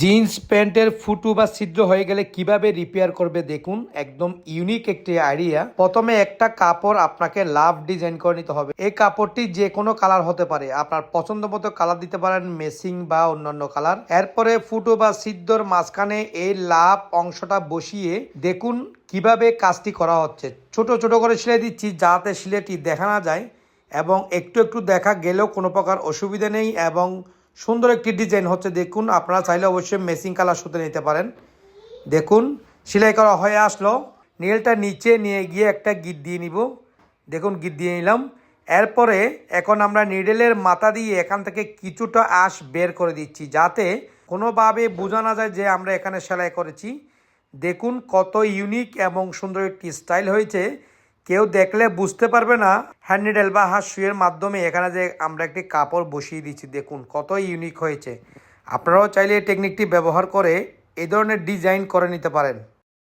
Jeans প্যান্টের ফুটু বা ছিদ্র হয়ে গেলে কীভাবে রিপেয়ার করবে দেখুন। একদম ইউনিক একটি আইডিয়া প্রথমে একটা কাপড় আপনাকে লাভ ডিজাইন করে নিতে হবে। এই কাপড়টি যে কোনো কালার হতে পারে। আপনার পছন্দ মতো কালার দিতে পারেন মেসিং বা অন্যান্য কালার এরপরে ফুটো বা ছিদ্রর মাঝখানে এই লাভ অংশটা বসিয়ে দেখুন কীভাবে কাজটি করা হচ্ছে। ছোট ছোট করে সিলাই দিচ্ছি যাতে সিলেটি দেখা না যায় এবং একটু একটু দেখা গেলেও কোনো প্রকার অসুবিধা নেই এবং সুন্দর একটি ডিজাইন হচ্ছে, দেখুন, আপনারা চাইলে অবশ্যই মেসিং কালার সুতো নিতে পারেন। দেখুন, সেলাই করা হয়ে আসলো। নীলটা নিচে নিয়ে গিয়ে একটা গিট দিয়ে নিব। দেখুন, গিট দিয়ে নিলাম। এরপরে এখন আমরা নিডেলের মাথা দিয়ে এখান থেকে কিছুটা আঁশ বের করে দিচ্ছি, যাতে কোনোভাবে বোঝা না যায় যে আমরা এখানে সেলাই করেছি। দেখুন, কত ইউনিক এবং সুন্দর একটি স্টাইল হয়েছে। কেউ দেখলে বুঝতে পারবে না হ্যান্ড নিডেল বা হাত শুয়ের মাধ্যমে এখানে যে আমরা একটি কাপড় বসিয়ে দিচ্ছি, দেখুন কত ইউনিক হয়েছে। আপনারাও চাইলে এই টেকনিকটি ব্যবহার করে এ ধরনের ডিজাইন করে নিতে পারেন।